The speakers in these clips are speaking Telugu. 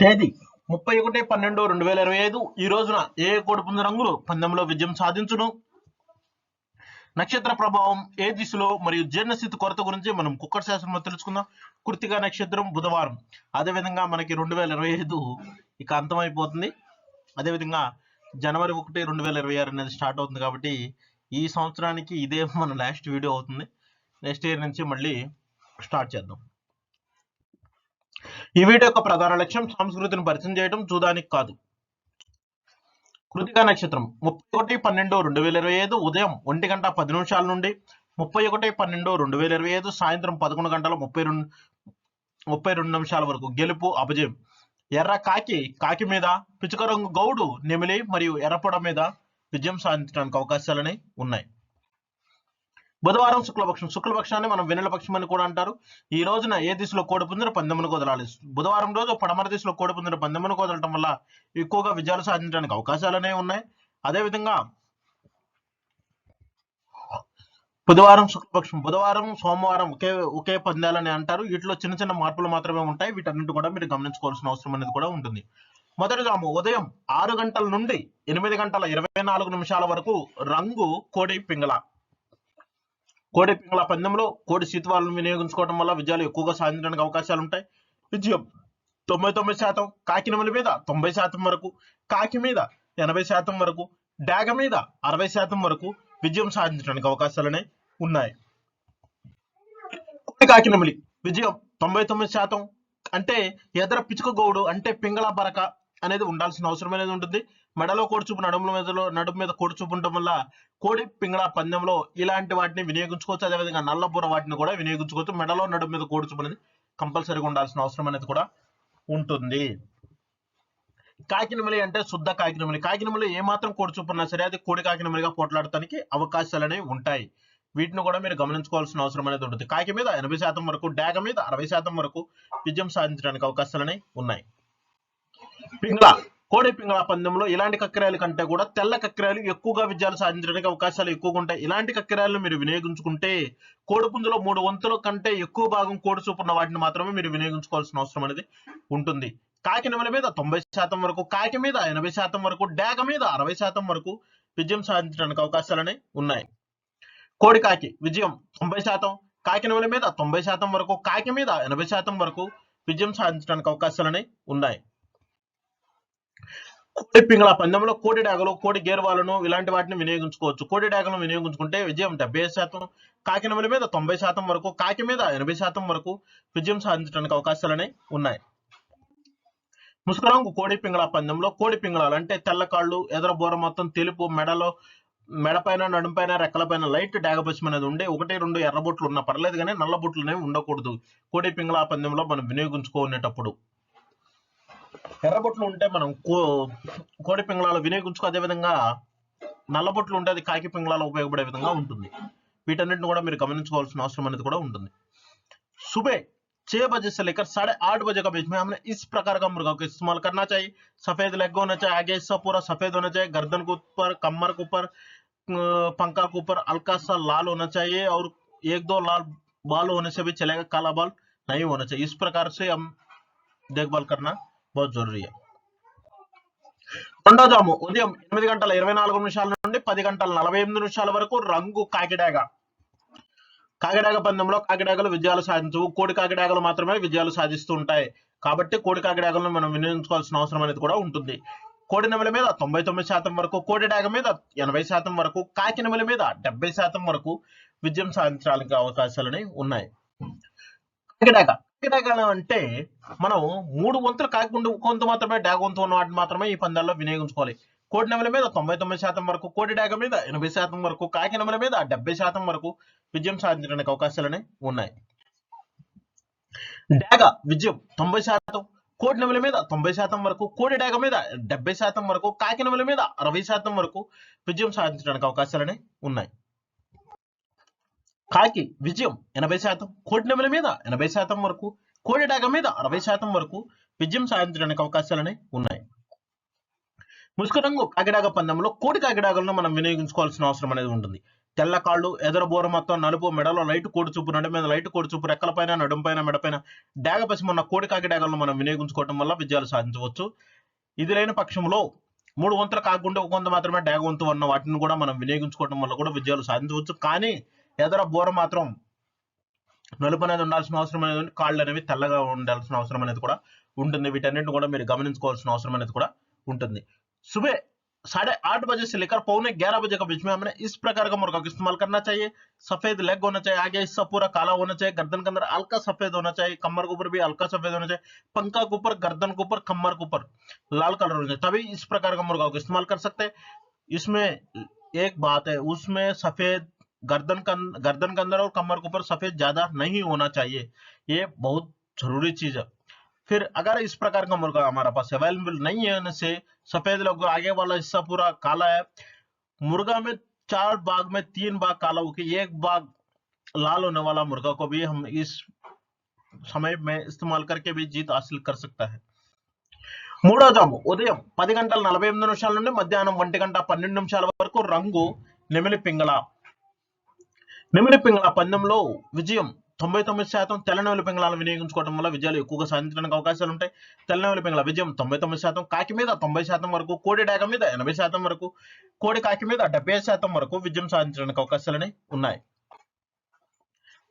తేదీ ముప్పై ఒకటి పన్నెండు రెండు వేల ఇరవై ఐదు. ఈ రోజున ఏ కోడిపుంజ రంగులు పందెంలో విజయం సాధించును? నక్షత్ర ప్రభావం ఏ దిశలో మరియు జీర్ణస్థితి కొరత గురించి మనం కుక్కర్ శాస్త్రంలో తెలుసుకుందాం. కృతిక నక్షత్రం బుధవారం. అదేవిధంగా మనకి రెండు వేల ఇరవై ఐదు ఇక అంతమైపోతుంది. అదేవిధంగా జనవరి ఒకటి రెండు వేల ఇరవై ఆరు అనేది స్టార్ట్ అవుతుంది కాబట్టి ఈ సంవత్సరానికి ఇదే మన లాస్ట్ వీడియో అవుతుంది. నెక్స్ట్ ఇయర్ నుంచి మళ్ళీ స్టార్ట్ చేద్దాం. ఈ వీడియో యొక్క ప్రధాన లక్ష్యం సంస్కృతిని పరిచయం చేయడం చూడడానికి కాదు. కృతికా నక్షత్రం ముప్పై ఒకటి పన్నెండు రెండు వేల ఇరవై ఐదు ఉదయం ఒంటి గంట పది నిమిషాల నుండి ముప్పై ఒకటి పన్నెండు రెండు వేల ఇరవై ఐదు సాయంత్రం పదకొండు గంటల ముప్పై రెండు ముప్పై రెండు నిమిషాల వరకు గెలుపు అపజయం. ఎర్ర కాకి కాకి మీద పిచుక రంగు గౌడు నెమిలి మరియు ఎర్రపొడ మీద విజయం సాధించడానికి అవకాశాలని ఉన్నాయి. బుధవారం శుక్లపక్షం. శుక్లపక్షాన్ని మనం వెన్నెల పక్షం అని కూడా అంటారు. ఈ రోజున ఏ దిశలో కోడి పందెమును వదలాలి బుధవారం రోజు పడమర దిశలో కోడి పందెమును వదలటం వల్ల ఎక్కువగా విజయాలు సాధించడానికి అవకాశాలు అనేవి ఉన్నాయి. అదేవిధంగా బుధవారం శుక్లపక్షం. బుధవారం సోమవారం ఒకే ఒకే పందాలని అంటారు. వీటిలో చిన్న చిన్న మార్పులు మాత్రమే ఉంటాయి. వీటన్నిటి కూడా మీరు గమనించుకోవాల్సిన అవసరం అనేది కూడా ఉంటుంది. మొదటి జాము ఉదయం ఆరు గంటల నుండి ఎనిమిది గంటల ఇరవై నాలుగు నిమిషాల వరకు రంగు కోడి పింగళ. కోడి పింగళ పందెంలో కోడి శీతవాలను వినియోగించుకోవడం వల్ల విజయాలు ఎక్కువగా సాధించడానికి అవకాశాలు ఉంటాయి విజయం తొంభై తొమ్మిది శాతం కాకినమల మీద తొంభై శాతం వరకు కాకి మీద ఎనభై శాతం వరకు డాగ మీద అరవై శాతం వరకు విజయం సాధించడానికి అవకాశాలనే ఉన్నాయి. కోడి కాకినమలి విజయం తొంభై తొమ్మిది శాతం. అంటే ఎదర పిచుక గౌడు అంటే పింగళ బరక అనేది ఉండాల్సిన అవసరం అనేది ఉంటుంది. మెడలో కోడిచూపు నడుముల మీదలో నడుము మీద కోడిచూపు ఉండటం వల్ల కోడి పింగళ పందెంలో ఇలాంటి వాటిని వినియోగించుకోవచ్చు. అదేవిధంగా నల్లబుర్ర వాటిని కూడా వినియోగించుకోవచ్చు. మెడలో నడుము మీద కోడిచూపు అనేది కంపల్సరీగా ఉండాల్సిన అవసరం అనేది కూడా ఉంటుంది. కాకినమిలి అంటే శుద్ధ కాకినమిలి కాకినమిలి ఏమాత్రం కోడిచూపున్నా సరే అది కోడి కాకినమిలిగా పోట్లాడటానికి అవకాశాలు అనేవి ఉంటాయి. వీటిని కూడా మీరు గమనించుకోవాల్సిన అవసరం అనేది ఉంటుంది. కాకి మీద ఎనభై శాతం వరకు డాగ మీద అరవై శాతం వరకు విజయం సాధించడానికి అవకాశాలు అనేవి ఉన్నాయి. పింగళ కోడెపింగళ పందెంలో ఇలాంటి కక్కిరాయల కంటే కూడా తెల్ల కక్కిరాయలు ఎక్కువగా విజయాలు సాధించడానికి అవకాశాలు ఎక్కువగా ఉంటాయి. ఇలాంటి కక్కిరాయలను మీరు వినియోగించుకుంటే కోడిపుంజులో మూడు వంతుల కంటే ఎక్కువ భాగం కోడి చూపున్న వాటిని మాత్రమే మీరు వినియోగించుకోవాల్సిన అవసరం అనేది ఉంటుంది. కాకి నెమల మీద తొంభై శాతం వరకు కాకి మీద ఎనభై శాతం వరకు డాగ మీద అరవై శాతం వరకు విజయం సాధించడానికి అవకాశాలనే ఉన్నాయి. కోడి కాకి విజయం తొంభై శాతం కాకి నెమల మీద తొంభై శాతం వరకు కాకి మీద ఎనభై శాతం వరకు విజయం సాధించడానికి అవకాశాలనే ఉన్నాయి. కోడి పింగళ పందెంలో కోడి డాగలు కోడి గేర్వాలను ఇలాంటి వాటిని వినియోగించుకోవచ్చు. కోడి డాగలను వినియోగించుకుంటే విజయం డెబ్బై శాతం కాకినమల మీద తొంభై శాతం వరకు కాకి మీద ఎనభై శాతం వరకు విజయం సాధించడానికి అవకాశాలనే ఉన్నాయి. ముసుకరంగు కోడి పింగళ పందెంలో కోడి పింగళాలు అంటే తెల్ల కాళ్ళు ఎదర బోర మొత్తం తెలుపు మెడలో మెడపైన నడుంపైన రెక్కలపైన లైట్ డాగపశ్యం అనేది ఉండే ఒకటి రెండు ఎర్ర బొట్లు ఉన్నా పర్లేదు కానీ నల్ల బొట్లు అనేవి ఉండకూడదు. కోడి పింగళ పందెంలో మనం వినియోగించుకునేటప్పుడు. ఎర్రబొట్లు ఉంటే మనం కో కోడి పింగళాలు వినియోగించుకో అదే విధంగా నల్లబొట్లు ఉంటే అది కాకి పింగళాలు ఉపయోగపడే విధంగా ఉంటుంది వీటన్నిటిని కూడా మీరు గమనించుకోవాల్సిన అవసరం అనేది కూడా ఉంటుంది सुबह छह बजे से लेकर साढ़े आठ बजे का बीच में हमने इस प्रकार का मुर्गा को इस्तेमाल करना चाहिए सफेद लेग होना चाहिए आगे हिस्सा पूरा सफेद होना चाहिए गर्दन के ऊपर कमर के ऊपर अ, पंखा के ऊपर हल्का सा लाल होना चाहिए और एक दो लाल बाल होने से भी चलेगा काला बाल नहीं होना चाहिए इस प्रकार से हम देखभाल करना बहुत जरूरी है రెండో జాము ఉదయం ఎనిమిది గంటల ఇరవై నాలుగు నిమిషాల నుండి పది గంటల నలభై ఎనిమిది నిమిషాల వరకు రంగు కాకిడాగ కాకిడాగ పందెంలో కాకిడాగలు విజయాలు సాధించవు కోడి కాకిడాగలు మాత్రమే విజయాలు సాధిస్తూ ఉంటాయి కాబట్టి కోడి కాకిడాగలను మనం వినియోగించుకోవాల్సిన అవసరం అనేది కూడా ఉంటుంది కోడి నెమల మీద తొంభై తొమ్మిది శాతం వరకు కోడి డాగ మీద ఎనభై శాతం వరకు కాకి నెమల మీద డెబ్బై శాతం వరకు విజయం సాధించడానికి అవకాశాలని ఉన్నాయి కాకిడాగ కాకిడాగ అంటే మనం మూడు వంతులు కాకుండా కొంత మాత్రమే డాగ్ వంతు ఉన్న వాటిని మాత్రమే ఈ పందాల్లో వినియోగించుకోవాలి. కోడి నెమల మీద తొంభై తొమ్మిది శాతం వరకు కోడి డాగ మీద ఎనభై శాతం వరకు కాకి నెమల మీద డెబ్బై శాతం వరకు విజయం సాధించడానికి అవకాశాలనే ఉన్నాయి. డాగ విజయం తొంభై శాతం కోడి నెమల మీద తొంభై శాతం వరకు కోడి డాగ మీద డెబ్బై శాతం వరకు కాకి నెమల మీద అరవై శాతం వరకు విజయం సాధించడానికి అవకాశాలనే ఉన్నాయి. కాకి విజయం ఎనభై శాతం కోటి నెమల మీద ఎనభై శాతం వరకు కోడి డాగ మీద అరవై శాతం వరకు విజయం సాధించడానికి అవకాశాలనే ఉన్నాయి. ముసుగు రంగు కాకిడాగ పందెంలో కోడి కాకిడాగలను మనం వినియోగించుకోవాల్సిన అవసరం అనేది ఉంటుంది. తెల్ల కాళ్ళు ఎదర బోర మొత్తం నలుపు మెడలో లైట్ కోడి చూపు నడు మీద లైట్ కోడి చూపు రెక్కలపైన పైన మెడపైన డాగ పసి కోడి కాకి డాగలను మనం వినియోగించుకోవడం వల్ల విజయాలు సాధించవచ్చు. ఇది లేని పక్షంలో మూడు వంతులు కాకుండా ఒక కొంత మాత్రమే డాగ వంతు ఉన్న వాటిని కూడా మనం వినియోగించుకోవడం వల్ల కూడా విజయాలు సాధించవచ్చు. కానీ ఎదర బోర మాత్రం నలుపు అనేది ఉండాల్సిన అవసరం అనేది ఉంది. కాళ్ళు అనేవి తెల్లగా ఉండాల్సిన అవసరం అనేది కూడా ఉంటుంది వీటన్నిటిని కూడా మీరు గమనించుకోవాల్సిన అవసరం అనేది కూడా ఉంటుంది सुबह साढ़े आठ बजे से लेकर पौने ग्यारह बजे के बीच में हमने इस प्रकार का मुर्गा का इस्तेमाल करना चाहिए सफेद लेग होना चाहिए आगे हिस्सा पूरा काला होना चाहिए गर्दन के अंदर हल्का सफेद होना चाहिए कमर के ऊपर भी हल्का सफेद होना चाहिए पंखा के ऊपर गर्दन के ऊपर कमर के ऊपर लाल कलर होना चाहिए तभी इस प्रकार का मुर्गा को इस्तेमाल कर सकते हैं इसमें एक बात है उसमें सफेद गर्दन का गर्दन के अंदर और कमर के ऊपर सफेद ज्यादा नहीं होना चाहिए ये बहुत जरूरी चीज है फिर अगर इस प्रकार का मुर्गा हमारा पास अवेलेबल नहीं है से सफेद लोग आगे वाला हिस्सा पूरा काला है मुर्गा में चार भाग में तीन भाग काला होकर एक भाग लाल होने वाला मुर्गा को भी हम इस समय में इस्तेमाल करके भी जीत हासिल कर सकता है మూడో జాము ఉదయం పది గంటల నలభై ఎనిమిది నిమిషాల నుండి మధ్యాహ్నం ఒంటి గంట పన్నెండు నిమిషాల వరకు రంగు నెమిలి పింగళ నిమిడి పింగళ పందెంలో విజయం. తొంభై తొమ్మిది శాతం తెల్లనెమిలి పింగళాలను వినియోగించుకోవడం వల్ల విజయాలు ఎక్కువగా సాధించడానికి అవకాశాలు ఉంటాయి. తెల్లనెమిలి పింగళ విజయం తొంభై తొమ్మిది శాతం కాకి మీద తొంభై శాతం వరకు కోడి డాగ మీద ఎనభై శాతం వరకు కోడి కాకి మీద డెబ్బై శాతం వరకు విజయం సాధించడానికి అవకాశాలని ఉన్నాయి.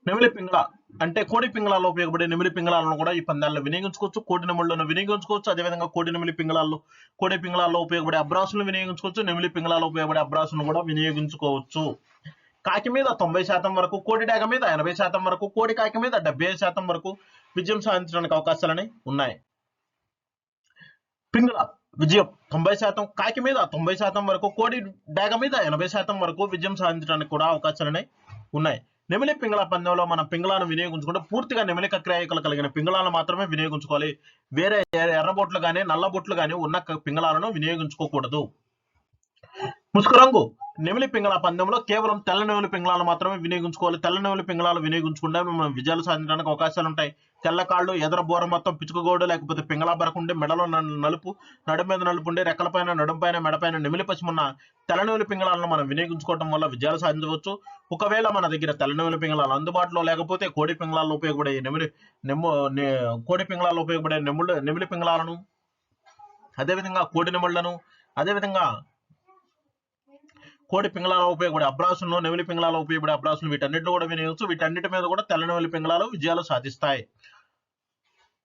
నెమిలి పింగళ అంటే కోడి పింగళాల్లో ఉపయోగపడే నెమిలి పింగళాలను కూడా ఈ పందాల్లో వినియోగించుకోవచ్చు. కోడి నెమిళ్ళను వినియోగించుకోవచ్చు. అదేవిధంగా కోడి నెమిలి పింగళాల్లో కోడి పింగళాల్లో ఉపయోగపడే అబ్రాసులను వినియోగించుకోవచ్చు. నెమిలి పింగళాల్లో ఉపయోగపడే అబ్రాసులను కూడా వినియోగించుకోవచ్చు. కాకి మీద తొంభై శాతం వరకు కోడి డాగ మీద ఎనభై శాతం వరకు కోడి కాకి మీద డెబ్బై శాతం వరకు విజయం సాధించడానికి అవకాశాలని ఉన్నాయి. పింగళ విజయం తొంభై శాతం కాకి మీద తొంభై శాతం వరకు కోడి డాగ మీద ఎనభై శాతం వరకు విజయం సాధించడానికి కూడా అవకాశాలని ఉన్నాయి. నెమిలి పింగళ పందెంలో మనం పింగళాలను వినియోగించుకుంటే పూర్తిగా నెమిలి క్రియాకలు కలిగిన పింగళాలను మాత్రమే వినియోగించుకోవాలి. వేరే ఎర్రబొట్లు కానీ నల్లబొట్లు కానీ ఉన్న పింగళాలను వినియోగించుకోకూడదు. ముసుకు రంగు నెమిలి పింగళ పందెంలో కేవలం తెల్ల నెమిలి పింగళాలు మాత్రమే వినియోగించుకోవాలి. తెల్ల నెమిలి పింగళాలు వినియోగించుకుంటే మనం విజయాలు సాధించడానికి అవకాశాలు ఉంటాయి. తెల్ల కాళ్ళు ఎదర బోర మొత్తం పిచుకగోడు లేకపోతే పింగళ బరకుండే మెడలో నలుపు నడుము మీద నలుపు ఉండే రెక్కల పైన పైన మెడపైన నెమిలి పచ్చిమున్న తెల్ల పింగళాలను మనం వినియోగించుకోవడం వల్ల విజయాలు సాధించవచ్చు. ఒకవేళ మన దగ్గర తెల్ల పింగళాలు అందుబాటులో లేకపోతే కోడి పింగళాలు ఉపయోగపడే నెమిలి నెమ్ము కోడి పింగళాలు ఉపయోగపడే నెమ్ముళ్ళు నెమిలి పింగళాలను అదేవిధంగా కోడి నెముళ్ళను అదేవిధంగా కోడి పింగళాలో ఉపయోగపడే అబ్రాసులను నెమిలి పింగళాలో ఉపయోగపడే అబ్రాసులు వీటన్నిటిని కూడా వినియోగించు వీటన్నిటి మీద కూడా తెల్ల నెమిలి పింగళాలు విజయాలు సాధిస్తాయి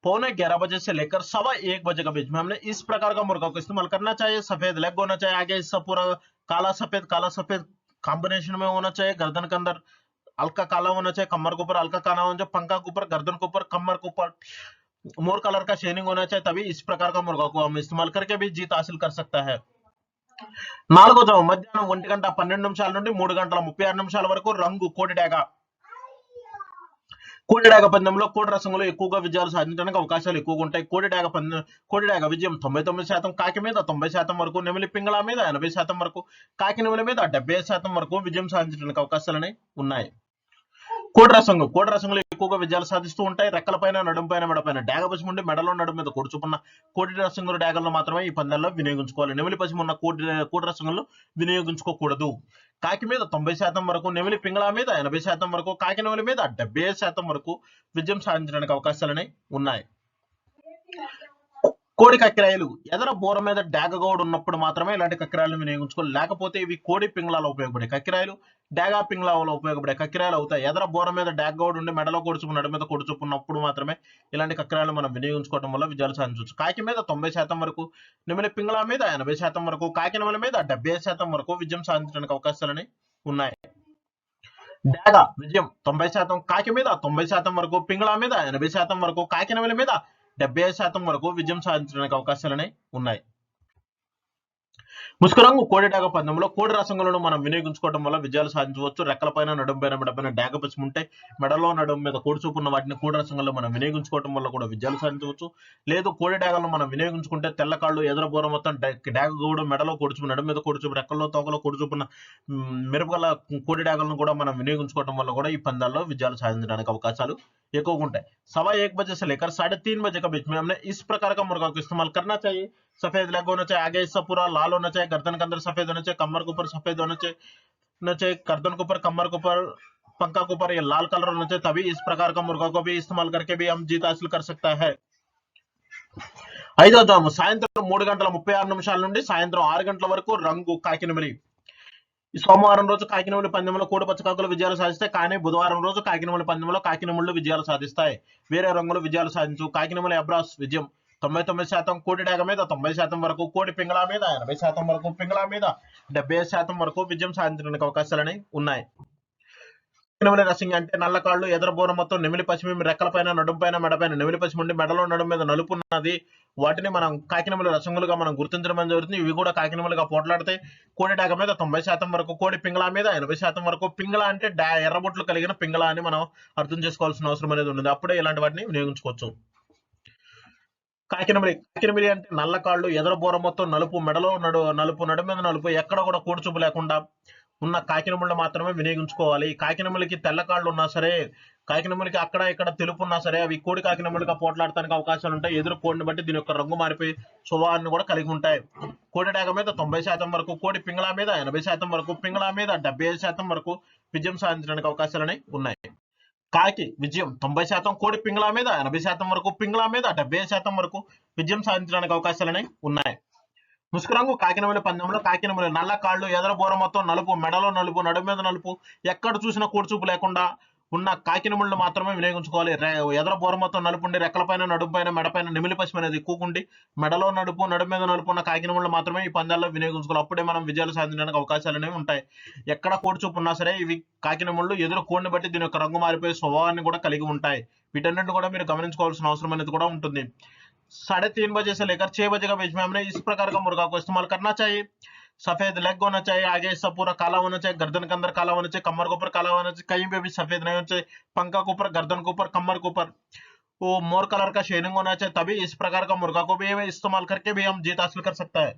पौने ग्यारह बजे से लेकर सवा एक बजे के बीच में हमने इस प्रकार का मुर्गा को इस्तेमाल करना चाहिए सफेद लेग होना चाहिए आगे हिस्सा पूरा काला सफेद काला सफेद कॉम्बिनेशन में होना चाहिए गर्दन के अंदर हल्का काला होना चाहिए कमर के ऊपर हल्का काला होना चाहिए पंखा के ऊपर गर्दन के ऊपर कमर के ऊपर मोर कलर का शेनिंग होना चाहिए तभी इस प्रकार का मुर्गा को हम इस्तेमाल करके भी जीत हासिल कर सकता है నాలుగో జాము మధ్యాహ్నం ఒంటి గంట పన్నెండు నిమిషాల నుండి మూడు గంటల ముప్పై ఆరు నిమిషాల వరకు రంగు కోడి డాగ పందెంలో కోడి రసంలో ఎక్కువగా విజయాలు సాధించడానికి అవకాశాలు ఎక్కువగా ఉంటాయి. కోడి డాగ పందెం విజయం తొంభై తొమ్మిది శాతం కాకి మీద తొంభై శాతం వరకు నెమిలి పింగళ మీద ఎనభై శాతం వరకు కాకి నెమిలి మీద డెబ్బై శాతం వరకు విజయం సాధించడానికి అవకాశాలని ఉన్నాయి. కోడి రసంగు కోడి రసంలో ఎక్కువగా విజయాలు సాధిస్తూ ఉంటాయి. రెక్కల పైన నడుం పైన మెడపైన డాగ పసిమి ఉండి మెడలో నడుము మీద కొడు కోటి కోడి డేగల్లో డాగల్లో మాత్రమే ఈ పందాల్లో వినియోగించుకోవాలి. నెమిలి పసిమి ఉన్న కోడి కోడి రసంగులు వినియోగించుకోకూడదు. కాకి మీద తొంభై శాతం వరకు నెమిలి పింగళ మీద ఎనభై శాతం వరకు కాకి నెమిలి మీద డెబ్బై శాతం వరకు విజయం సాధించడానికి అవకాశాలని ఉన్నాయి. కోడి కక్రాయలు ఎదర బోర మీద డాగగౌడ్ ఉన్నప్పుడు మాత్రమే ఇలాంటి కక్కిరాయలను వినియోగించుకోవాలి. లేకపోతే ఇవి కోడి పింగ్లాలో ఉపయోగపడే కక్రాయలు డాగా పింగళాలో ఉపయోగపడే కక్రాయలు అవుతాయి. ఎదర బోర మీద డాగగౌడ్ ఉండి మెడలో కొడుచుకున్న నడు మీద కొడుచుకున్నప్పుడు మాత్రమే ఇలాంటి కక్రాయలు మనం వినియోగించుకోవడం వల్ల విజయాలు సాధించవచ్చు. కాకి మీద తొంభై శాతం వరకు నిమిలి పింగళ మీద ఎనభై శాతం వరకు కాకినమల మీద డెబ్బై శాతం వరకు విజయం సాధించడానికి అవకాశాలని ఉన్నాయి. డాగ విజయం తొంభై శాతం కాకి మీద తొంభై శాతం వరకు పింగళ మీద ఎనభై శాతం వరకు కాకినవల మీద డెబ్బై శాతం వరకు విజయం సాధించడానికి అవకాశాలనే ఉన్నాయి. ముసుకురంగు కోడి డాగ పందెంలో కోడి రసంగులను మనం వినియోగించుకోవడం వల్ల విజయాలు సాధించవచ్చు రెక్కల పైన నడుం పైన మెడపైన డాగ పసుపు ఉంటే మెడలో నడుం మీద కోడి చూపున్న వాటిని కోడి రసంగుల్లో మనం వినియోగించుకోవడం వల్ల కూడా విజయాలు సాధించవచ్చు లేదు కోడి డాగలను మనం వినియోగించుకుంటే తెల్ల కాళ్ళు ఎదుర బోర మొత్తం డా- డాగ గూడు మెడలో కొడుచు నడుం మీద కొడుచు రెక్కల్లో తోకలో కొడుచుపున్న మిరపగల కోడి డాగలను కూడా మనం వినియోగించుకోవడం వల్ల కూడా ఈ పందాల్లో విజయాలు సాధించడానికి అవకాశాలు ఎక్కువగా ఉంటాయి सवा एक बजे से लेकर साढ़े तीन बजे के बीच में हमने इस प्रकार का मुर्गा को इस्तेमाल करना चाहिए सफेद लेग होना चाहिए आगे हिस्सा पूरा लाल होना चाहिए गर्दन के अंदर सफेद होना चाहिए कमर के ऊपर सफेद होना चाहिए होना चाहिए गर्दन के ऊपर कमर के ऊपर पंखा के ऊपर ये लाल कलर होना चाहिए तभी इस प्रकार का मुर्गा को भी इस्तेमाल करके भी हम जीत हासिल कर सकता है ఐదో జాము సాయంత్రం మూడు గంటల ముప్పై ఆరు నిమిషాల నుండి సాయంత్రం ఆరు గంటల వరకు రంగు కాకినమిలి ఈ సోమవారం రోజు కాకినమిలి పందెంలో కోడి పచ్చకాకులు విజయాలు సాధిస్తాయి కానీ బుధవారం రోజు కాకినమిలి పందెంలో కాకినముళ్ళు విజయాలు సాధిస్తాయి వేరే రంగులు విజయాలు సాధించు కాకినమిలి అబ్రాస్ విజయం తొంభై తొమ్మిది శాతం కోడి డేగ మీద తొంభై శాతం వరకు కోడి పింగళా మీద ఎనభై శాతం వరకు పింగళా మీద డెబ్బై శాతం వరకు విజయం సాధించడానికి అవకాశాలని ఉన్నాయి. నిమిలి రసింగ్ అంటే నల్ల కాళ్ళు ఎదర మొత్తం నిమిలి పశ్చిమ రెక్కల పైన నడుము పైన మెడపైన నిమిలి పశ్చిమ ఉండి మెడలో నడుము మీద నలుపు ఉన్నది. వాటిని మనం కాకినెమలి రసంగులుగా మనం గుర్తించడం జరుగుతుంది. ఇవి కూడా కాకినెమలుగా పోట్లాడతాయి కోడి డాగ మీద తొంభై శాతం వరకు కోడి పింగళా మీద ఎనభై శాతం వరకు పింగళ అంటే డా ఎర్రబొట్లు కలిగిన పింగళ అని మనం అర్థం చేసుకోవాల్సిన అవసరం అనేది ఉంటుంది అప్పుడే ఇలాంటి వాటిని వినియోగించుకోవచ్చు. కాకినమిడి కాకినమిడి అంటే నల్ల కాళ్ళు ఎదర బోర మొత్తం నలుపు మెడలో నడు నలుపు నడు మీద నలుపు ఎక్కడ కూడా కూడుచూపు లేకుండా ఉన్న కాకినముళ్ళు మాత్రమే వినియోగించుకోవాలి. కాకినములకి తెల్ల కాళ్ళు ఉన్నా సరే కాకినములకి అక్కడ ఇక్కడ తెలుపు ఉన్నా సరే అవి కోడి కాకినములుగా పోట్లాడటానికి అవకాశాలు ఉంటాయి. ఎదురు కోడిని బట్టి దీని యొక్క రంగు మారిపోయి స్వభావాన్ని కూడా కలిగి ఉంటాయి. కోడి డాగ మీద తొంభై శాతం వరకు కోడి పింగళా మీద ఎనభై శాతం వరకు పింగళా మీద డెబ్బై శాతం వరకు విజయం సాధించడానికి అవకాశాలు ఉన్నాయి. కాకి విజయం తొంభై శాతం కోడి పింగళా మీద ఎనభై శాతం వరకు పింగళా మీద డెబ్బై శాతం వరకు విజయం సాధించడానికి అవకాశాలని ఉన్నాయి. ముసుకురంగు కాకినమలి పందెంలో కాకినమలి నల్ల కాళ్ళు ఎదర బోర మొత్తం నలుపు మెడలో నలుపు నడు మీద నలుపు ఎక్కడ చూసినా కూర్చూపు లేకుండా ఉన్న కాకినముళ్ళు మాత్రమే వినియోగించుకోవాలి రె- ఎదర బోర మొత్తం నలుపు ఉండి రెక్కల పైన నడుము పైన మెడపైన నిమిలి పశ్చిమ అనేది ఎక్కువకుండి మెడలో నడుపు నడుము మీద నలుపు ఉన్న కాకినముళ్ళు మాత్రమే ఈ పందాల్లో వినియోగించుకోవాలి అప్పుడే మనం విజయాలు సాధించడానికి అవకాశాలు అనేవి ఉంటాయి ఎక్కడ కోడిచూపు ఉన్నా సరే ఇవి కాకినముళ్ళు ఎదురు కోడిని బట్టి దీని యొక్క రంగు మారిపోయే స్వభావాన్ని కూడా కలిగి ఉంటాయి వీటన్నిటిని కూడా మీరు గమనించుకోవాల్సిన అవసరం అనేది కూడా ఉంటుంది साढ़े तीन बजे से लेकर छह बजे का बीच में हमने इस प्रकार का मुर्गा को इस्तेमाल करना चाहिए सफेद लेग होना चाहिए आगे सब पूरा काला होना चाहिए गर्दन के अंदर काला होना चाहिए कमर के ऊपर काला होना चाहिए कहीं पे भी सफेद नहीं होना चाहिए पंखा के ऊपर गर्दन के ऊपर कमर के ऊपर वो मोर कलर का शेनिंग होना चाहिए तभी इस प्रकार का मुर्गा को भी इस्तेमाल करके भी हम जीत हासिल कर सकता है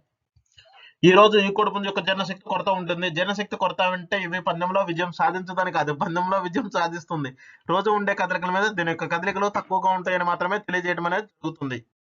ఈ రోజు ఈ కుటుంబం యొక్క జనశక్తి కొరత ఉంటుంది జనశక్తి కొరత అంటే ఇవి పందెంలో విజయం సాధించదని కాదు పందెంలో విజయం సాధిస్తుంది రోజు ఉండే కదలికల మీద దీని యొక్క కదలికలు తక్కువగా ఉంటాయని మాత్రమే తెలియజేయడం అనేది జరుగుతుంది